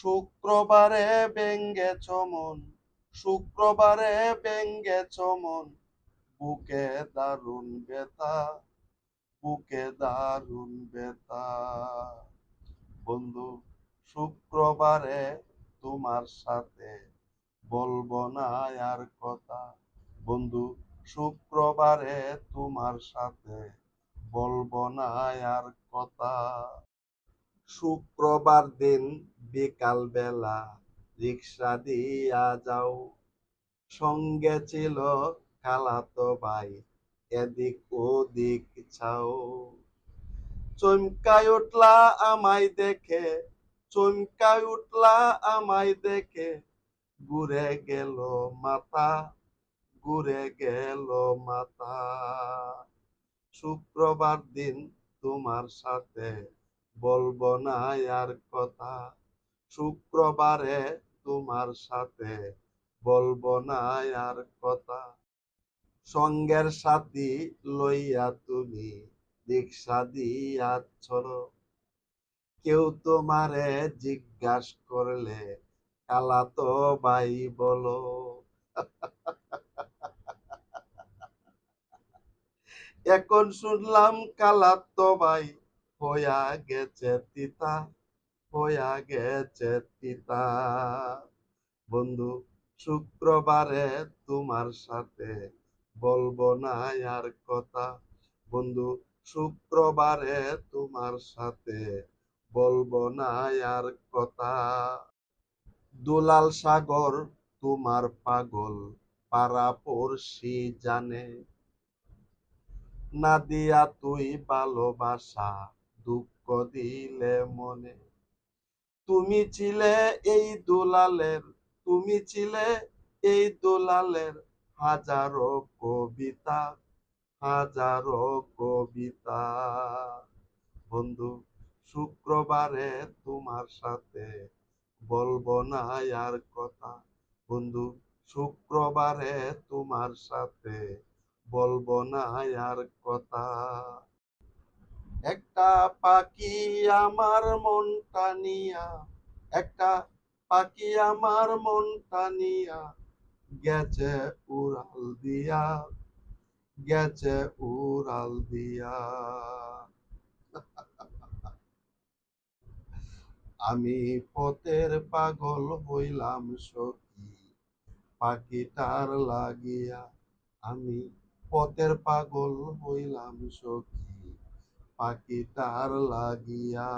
শুক্রবারে ব্যঙ্গে চমন, শুক্রবারে ব্যঙ্গে চমন। বুকে দারুণ বেতা বুকে দারুণ বেতা বন্ধু, শুক্রবারে তোমার সাথে বলব না আর কথা। বন্ধু, শুক্রবারে তোমার সাথে বলব না আর কথা। শুক্রবার দিন বিকাল বেলা রিক্সা দিয়া যাও। সঙ্গে ছিল খালাতো ভাই, এদিক ওদিক ছাও চমকায় উঠলা আমায় দেখে, চমকায় উঠলা আমায় দেখে। ঘুরে গেল মাথা ঘুরে গেল মাথা শুক্রবার দিন তোমার সাথে বলব না আর কথা। শুক্রবারে তোমার সাথে বলব না আর কথা। সঙ্গের সাথী লইয়া তুমি রিক্সা দিয়া কেউ তোমারে জিজ্ঞাস করলে, কালা তো ভাই বলো। এখন শুনলাম, কালা তো ভাই হইয়া গেছে তিতা। হইয়া গেছে তিতা বন্ধু, শুক্রবারে তোমার সাথে বলব না আর কথা। বন্ধু, শুক্রবারে তোমার সাথে বলব না আর কথা। দুলাল সাগর, তোমার পাগল পাড়া পড়শি জানে। না দিয়া তুই ভালোবাসা দুঃখ দিলে মনে। তুমি ছিলে এই দুলালের, তুমি ছিলে এই দুলালের হাজারো কবিতা হাজারো কবিতা। বন্ধু, শুক্রবারে তোমার সাথে বলব না আর কথা। বন্ধু, শুক্রবারে তোমার সাথে বলব না আর কথা। একটা পাখি আমার মনটা নিয়া, একটা পাখি আমার মনটা নিয়া গেছে উড়াল দিয়া, গেছে উড়াল দিয়া। আমি পথের পাগল হইলাম সখী, পাখিটার লাগিয়া আমি পথের পাগল হইলাম সখী। পাখিটার লাগিয়া